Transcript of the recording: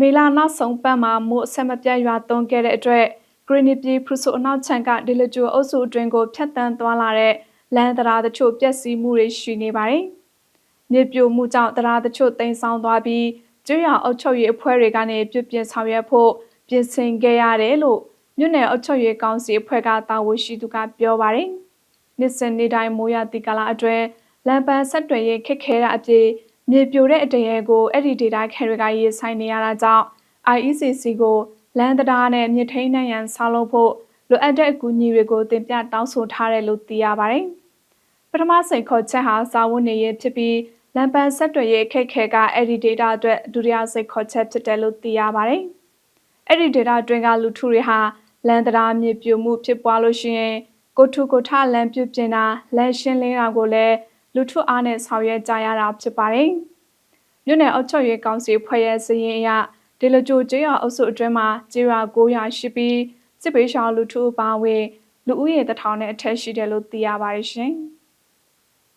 မေလာနောက်ဆုံးပတ်မှာမို့အဆက်မပြတ်ရွာသွန်းခဲ့တဲ့အတွက်ဂရီနီပြည်ဖရူဆိုအနောက်ချန်ကဒီလဂျူအုပ်စုအတွင်းကိုဖြတ်တန်းသွားလာတဲ့လမ်းတရားတချို့ပျက်စီးမှုတွေရှိနေပါတယ်။မြေပြိုမှုကြောင့်တရားတချို့တိမ်ဆောင်းသွားပြီးကျွရအုပ်ချုပ်ရေးအဖွဲ့တွေကနေပြစ်ပြင်ဆောင်ရွက်ဖို့ပြင်ဆင်ခဲ့ရတယ်လို့မြို့နယ်အုပ်ချုပ်ရေးကောင်စီအဖွဲ့ကတာဝန်ရှိသူကပြောပါတယ်။နှစ်စင်နေတိုင်းမိုးရတီကာလာအတွင်းလမ်းပန်းဆက်တွယ်ရေးခက်ခဲတာအပြင် မြေပြိုတဲ့အတရေကိုအဲ့ဒီဒေတာခဲတွေကရေးဆိုင်နေရတာကြောင့် IECC ကိုလမ်းတရားနဲ့မြစ်ထိန်နိုင်ရန်ဆောက်လုပ်ဖို့လိုအပ်တဲ့အကူအညီတွေကိုတင်ပြတောင်းဆိုထားတယ်လို့သိရပါတယ်။ပထမစိန်ခေါ်ချက်ဟာစာဝတ်နေရေးဖြစ်ပြီးလမ်းပန်းဆက်တွယ်ရေးအခက်ခဲကအဲ့ဒီဒေတာအတွက်ဒုတိယစိန်ခေါ်ချက်ဖြစ်တယ်လို့သိရပါတယ်။အဲ့ဒီဒေတာအတွင်းကလူထုတွေဟာလမ်းတရားမြေပြိုမှုဖြစ်ပွားလို့ရှိရင်ကိုထုကိုထလမ်းပြုတ်ပြင်တာလမ်းရှင်းလင်းတာကိုလည်း လူထုအားနဲ့ဆောင်ရွက်ကြရတာဖြစ်ပါတယ်။မြို့နယ်အုပ်ချုပ်ရေးကောင်စီဖွဲ့ရဲ့စည်ရင်အရဒေလဂျိုကျေးရွာအုပ်စုအတွင်းမှာကျေးရွာ900ရှိပြီးစစ်ပေးရှောင်းလူထုအပါအဝင်လူဦးရေ1000နဲ့အထက်ရှိတယ်လို့သိရပါတယ်ရှင်။